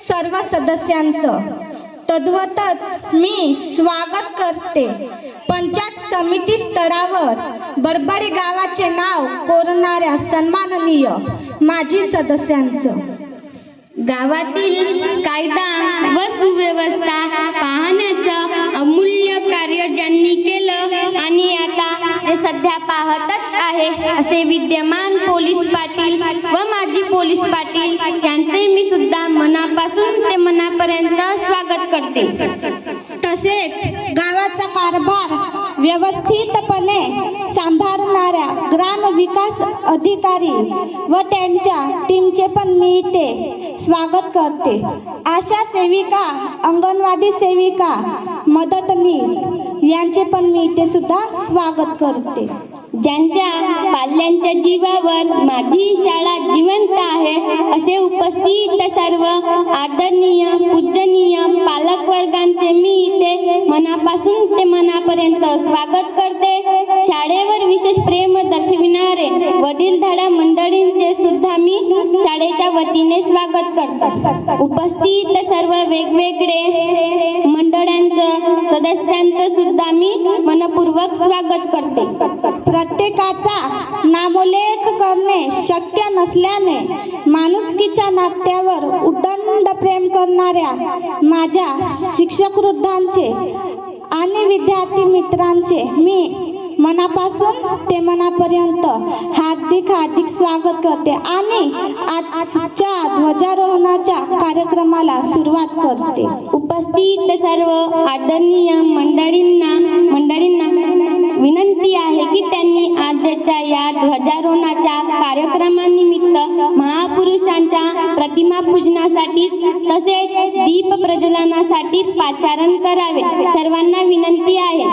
सर्व सदस्यांचं. तद्वतच मी स्वागत करते. पंचायत समिती स्तरावर बरबरी गावाचे नाव कोरणाऱ्या सन्माननीय माजी सदस्यांचं. गावातील कायदा व सुव्यवस्था पाहण्याचं अमूल्य कार्य ज्यांनी केलं आणि आता हे सध्या पाहतच आहे असे विद्यमान पोलीस पाटील व माजी पोलीस पाटील पासून ते मनापर्यंत स्वागत करते. तसेच गावाचा कारभार व्यवस्थितपणे सांभाळणाऱ्या ग्राम विकास अधिकारी व त्यांच्या टीमचे पण मी इथे स्वागत करते. आशा सेविका अंगणवाडी सेविका मदतनीस यांचे पण मी इथे सुद्धा स्वागत करते. ज्यांच्या पाल्यांच्या जीवावर माझी शाळा जीवन असे उपस्थित सर्व आदरणीय पूजनीय पालक वर्गांचे मी इथे मनापासून ते मनापर्यंत स्वागत करते. शाळेवर विशेष प्रेम दर्शविणारे वडीलधाडा मंडळींचे सुद्धा मी शाळेच्या वतीने स्वागत करतो. उपस्थित सर्व वेगवेगळे मंडळांचं सदस्यांचं सुद्धा मी मनपूर्वक स्वागत करते. प्रत्येकाचा नामोल्लेख करणे शक्य नसल्याने माणुसकीच्या नात्यावर उदंड प्रेम करणाऱ्या माझ्या शिक्षक वृद्धांचे आणि विद्यार्थी मित्रांचे मी मनापासून ते मनापर्यंत हार्दिक हार्दिक स्वागत करते आणि आजच्या ध्वजारोहणाच्या कार्यक्रमाला सुरुवात करते. उपस्थित सर्व आदरणीय मंडळींना ध्वजारोहणाच्या कार्यक्रमानिमित्त महापुरुषांच्या प्रतिमा पूजनासाठी तसेच दीप प्रज्वलनासाठी पाचारण करावे. सर्वांना विनंती आहे.